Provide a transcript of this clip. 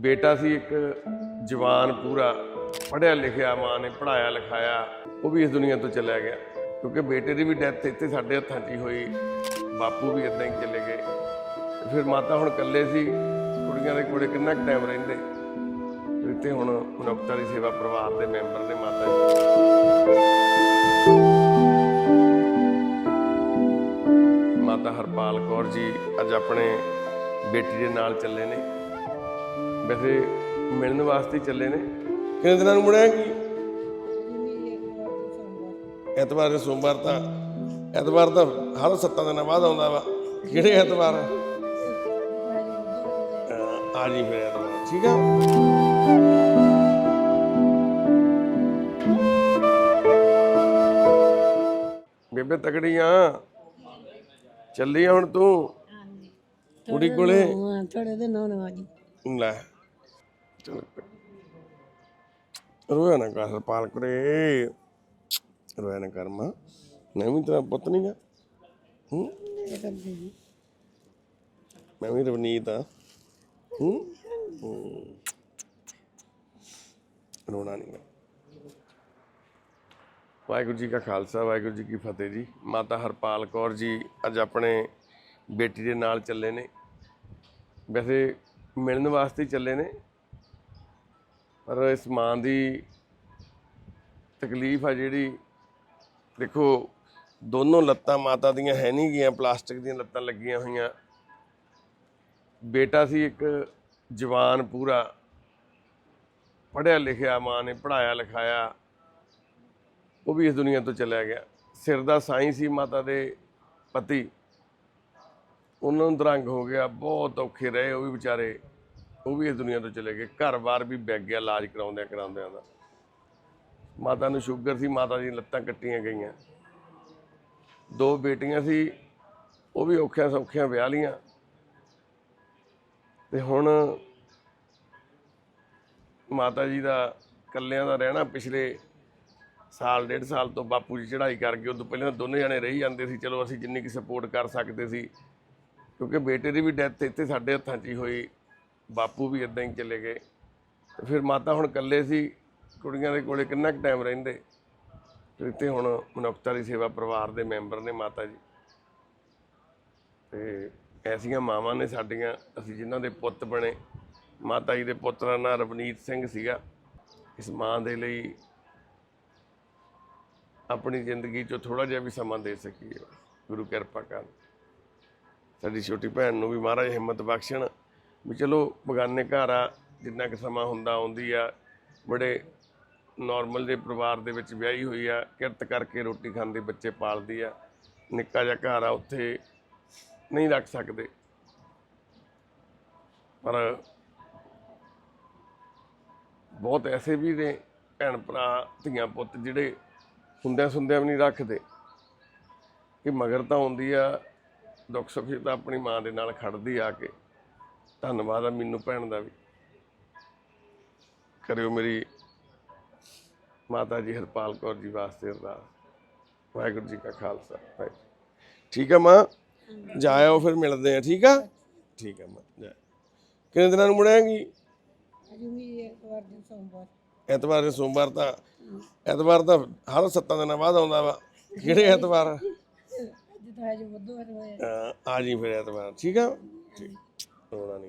ਬੇਟਾ ਸੀ ਇੱਕ ਜਵਾਨ ਪੂਰਾ, ਪੜ੍ਹਿਆ ਲਿਖਿਆ, ਮਾਂ ਨੇ ਪੜਾਇਆ ਲਿਖਾਇਆ, ਉਹ ਵੀ ਇਸ ਦੁਨੀਆ ਤੋਂ ਚਲਿਆ ਗਿਆ। ਕਿਉਂਕਿ ਬੇਟੇ ਦੀ ਵੀ ਡੈਥ ਇੱਥੇ ਸਾਡੇ ਹੱਥਾਂ 'ਚ ਹੀ ਹੋਈ, ਬਾਪੂ ਵੀ ਇਦਾਂ ਹੀ ਚਲੇ ਗਏ। ਫਿਰ ਮਾਤਾ ਹੁਣ ਇਕੱਲੇ ਸੀ, ਕੁੜੀਆਂ ਦੇ ਕੋਲੇ ਕਿੰਨਾ ਕੁ ਟਾਈਮ ਰਹਿੰਦੇ? ਇੱਥੇ ਹੁਣ ਮਨੁੱਖਤਾ ਦੀ ਸੇਵਾ ਪਰਿਵਾਰ ਦੇ ਮੈਂਬਰ ਨੇ ਮਾਤਾ ਜੀ। ਮਾਤਾ ਹਰਪਾਲ ਕੌਰ ਜੀ ਅੱਜ ਆਪਣੇ ਬੇਟੀ ਦੇ ਨਾਲ ਚੱਲੇ ਨੇ। ਵੈਸੇ ਮਿਲਣ ਵਾਸਤੇ ਹੀ ਚੱਲੇ ਨੇ। ਕਿੰਨੇ ਦਿਨਾਂ ਨੂੰ ਮੁੜਿਆ ਕੀ ਐਤਵਾਰ ਦੇ ਸੋਮਵਾਰ ਤਾਂ ਐਤਵਾਰ ਤਾਂ ਹਰ ਸੱਤਾਂ ਦਿਨਾਂ ਬਾਅਦ ਆਉਂਦਾ ਵਾ। ਕਿਹੜੇ ਐਤਵਾਰ? ਆ ਜੀ ਫਿਰ ਐਤਵਾਰ ਠੀਕ ਆ? ਬੇਬੇ ਤਕੜੀਆਂ। ਚੱਲੀ ਆ ਹੁਣ ਤੂੰ? ਕੁੜੀ ਕੋਲੇ? ਥੋੜੇ ਦਿਨ ਹੋਣ ਆ ਜੀ। ਲੈ। ਚਲ। ਰੋਇਆ ਨਾ ਕਰ ਪਾਲ ਕਰੇ। ਰੋਇਆ ਨਾ ਕਰ ਮਾਂ। ਮੈਂ ਵੀ ਤੇਰਾ ਪੁੱਤ ਨਹੀਂ ਗਾ। ਹੂੰ? ਰਵਨੀਤ ਆ। ਰੋਣਾ ਨਹੀਂ ਗਾ ਵਾਹਿਗੁਰੂ ਜੀ ਕਾ ਖਾਲਸਾ, ਵਾਹਿਗੁਰੂ ਜੀ ਕੀ ਫਤਿਹ ਜੀ। ਮਾਤਾ ਹਰਪਾਲ ਕੌਰ ਜੀ ਅੱਜ ਆਪਣੇ ਬੇਟੀ ਦੇ ਨਾਲ ਚੱਲੇ ਨੇ। ਵੈਸੇ ਮਿਲਣ ਵਾਸਤੇ ਚੱਲੇ ਨੇ। ਪਰ ਇਸ ਮਾਂ ਦੀ ਤਕਲੀਫ ਆ ਜਿਹੜੀ, ਦੇਖੋ, ਦੋਨੋਂ ਲੱਤਾਂ ਮਾਤਾ ਦੀਆਂ ਹੈ ਨਹੀਂ ਗਈਆਂ, ਪਲਾਸਟਿਕ ਦੀਆਂ ਲੱਤਾਂ ਲੱਗੀਆਂ ਹੋਈਆਂ। ਬੇਟਾ ਸੀ ਇੱਕ ਜਵਾਨ ਪੂਰਾ, ਪੜ੍ਹਿਆ ਲਿਖਿਆ ਮਾਂ ਨੇ ਪੜਾਇਆ ਲਿਖਾਇਆ, ਉਹ ਵੀ ਇਸ ਦੁਨੀਆ ਤੋਂ ਚਲਿਆ ਗਿਆ। ਸਿਰ ਦਾ ਸਾਈਂ ਸੀ ਮਾਤਾ ਦੇ ਪਤੀ। ਉਹਨਾਂ ਨੂੰ ਦਰੰਗ ਹੋ ਗਿਆ, ਬਹੁਤ ਔਖੇ ਰਹੇ ਉਹ ਵੀ ਵਿਚਾਰੇ। ਉਹ ਵੀ ਇਸ ਦੁਨੀਆ ਤੋਂ ਚਲੇ ਗਏ। ਘਰ-ਬਾਰ ਵੀ ਵਿਕ ਗਿਆ, ਇਲਾਜ ਕਰਾਉਂਦਿਆਂ ਕਰਾਉਂਦਿਆਂ ਦਾ। ਮਾਤਾ ਨੂੰ ਸ਼ੂਗਰ ਸੀ, ਮਾਤਾ ਦੀ ਲੱਤਾਂ ਕੱਟੀਆਂ ਗਈਆਂ। ਦੋ ਬੇਟੀਆਂ ਸੀ, ਉਹ ਵੀ ਔਖਿਆਂ ਸੌਖਿਆਂ ਵਿਆਹ ਲੀਆਂ। ਤੇ ਹੁਣ ਮਾਤਾ ਜੀ ਦਾ ਕੱਲਿਆਂ ਦਾ ਰਹਿਣਾ ਪਿਛਲੇ ਸਾਲ, ਡੇਢ ਸਾਲ ਤੋਂ ਬਾਪੂ ਜੀ ਚੜ੍ਹਾਈ ਕਰ ਗਏ ਉਦੋਂ ਪਹਿਲਾਂ ਦੋਨੇ ਜਣੇ ਰਹੀ ਜਾਂਦੇ ਸੀ। ਚਲੋ ਅਸੀਂ ਜਿੰਨੀ ਕਿ ਸਪੋਰਟ ਕਰ ਸਕਦੇ ਸੀ, ਕਿਉਂਕਿ ਬੇਟੇ ਦੀ ਵੀ ਡੈਥ ਇੱਥੇ ਸਾਡੇ ਹੱਥਾਂ 'ਚ ਹੀ ਹੋਈ। ਬਾਪੂ ਵੀ ਇਦਾਂ ਹੀ ਚਲੇ ਗਏ। ਤੇ ਫਿਰ ਮਾਤਾ ਹੁਣ ਇਕੱਲੇ ਸੀ, ਕੁੜੀਆਂ ਦੇ ਕੋਲੇ ਕਿੰਨਾ ਕੁ ਟਾਈਮ ਰਹਿੰਦੇ? ਫਿਰ ਇੱਥੇ ਹੁਣ ਮਨੁੱਖਤਾ ਦੀ ਸੇਵਾ ਪਰਿਵਾਰ ਦੇ ਮੈਂਬਰ ਨੇ ਮਾਤਾ ਜੀ। ਤੇ ਐਸੀਆਂ ਮਾਵਾਂ ਨੇ ਸਾਡੀਆਂ, ਅਸੀਂ ਜਿਨ੍ਹਾਂ ਦੇ ਪੁੱਤ ਬਣੇ। ਮਾਤਾ ਜੀ ਦੇ ਪੁੱਤ ਦਾ ਨਾਂ ਰਵਨੀਤ ਸਿੰਘ ਸੀਗਾ। ਇਸ ਮਾਂ ਦੇ ਲਈ ਆਪਣੀ ਜ਼ਿੰਦਗੀ 'ਚੋਂ ਥੋੜਾ ਜਿਹਾ ਵੀ ਸਮਾਂ ਦੇ ਸਕੀਏ। ਗੁਰੂ ਕਿਰਪਾ ਕਰਨ। ਸਾਡੀ ਛੋਟੀ ਭੈਣ ਨੂੰ ਵੀ ਮਹਾਰਾਜ ਹਿੰਮਤ ਬਖਸ਼ਣ। ਵੀ ਚਲੋ ਬਗਾਨੇ ਘਰ ਆ, ਜਿੰਨਾ ਕੁ ਸਮਾਂ ਹੁੰਦਾ ਆਉਂਦੀ ਆ, ਬੜੇ ਨਾਰਮਲ ਦੇ ਪਰਿਵਾਰ ਦੇ ਵਿੱਚ ਵਿਆਹੀ ਹੋਈ ਆ, ਕਿਰਤ ਕਰਕੇ ਰੋਟੀ ਖਾਂਦੇ ਬੱਚੇ ਪਾਲਦੀ ਆ, ਨਿੱਕਾ ਜਿਹਾ ਘਰ ਆ, ਉੱਥੇ ਨਹੀਂ ਰੱਖ ਸਕਦੇ। ਪਰ ਬਹੁਤ ਐਸੇ ਵੀ ਨੇ ਭੈਣ ਭਰਾ, ਧੀਆਂ ਪੁੱਤ, ਜਿਹੜੇ ਹੁੰਦਿਆਂ ਸੁੰਦਿਆਂ ਵੀ ਨਹੀਂ ਰੱਖਦੇ। ਕਿ ਮਗਰ ਤਾਂ ਆਉਂਦੀ ਆ, ਦੁੱਖ ਸੁੱਖ ਤਾਂ ਆਪਣੀ ਮਾਂ ਦੇ ਨਾਲ ਖੜਦੀ ਆ ਕੇ। ਧੰਨਵਾਦ ਆ ਮੈਨੂੰ ਭੈਣ ਦਾ ਵੀ। ਕਰਿਓ ਮੇਰੀ ਮਾਤਾ ਜੀ ਹਰਪਾਲ ਕੌਰ ਜੀ ਵਾਸਤੇ ਅਰਦਾਸ। ਵਾਹਿਗੁਰੂ ਜੀ ਕਾ ਖਾਲਸਾ ਵਾਹਿਗੁਰੂ ਠੀਕ ਆ ਮਾਂ? ਜਾਇਓ ਫਿਰ ਮਿਲਦੇ ਆ ਠੀਕ ਆ? ਠੀਕ ਆ ਮਾਂ ਜਾ। ਕਿੰਨੇ ਦਿਨਾਂ ਨੂੰ ਮੁੜਾਂਗੀ ਐਤਵਾਰ ਦੇ ਸੋਮਵਾਰ। ਤਾਂ ਐਤਵਾਰ ਤਾਂ ਹਰ ਸੱਤਾਂ ਦਿਨਾਂ ਬਾਅਦ ਆਉਂਦਾ ਵਾ। ਕਿਹੜੇ ਐਤਵਾਰ? ਆ ਜੀ ਫਿਰ ਐਤਵਾਰ ਠੀਕ ਆ? ਠੀਕ। そうなの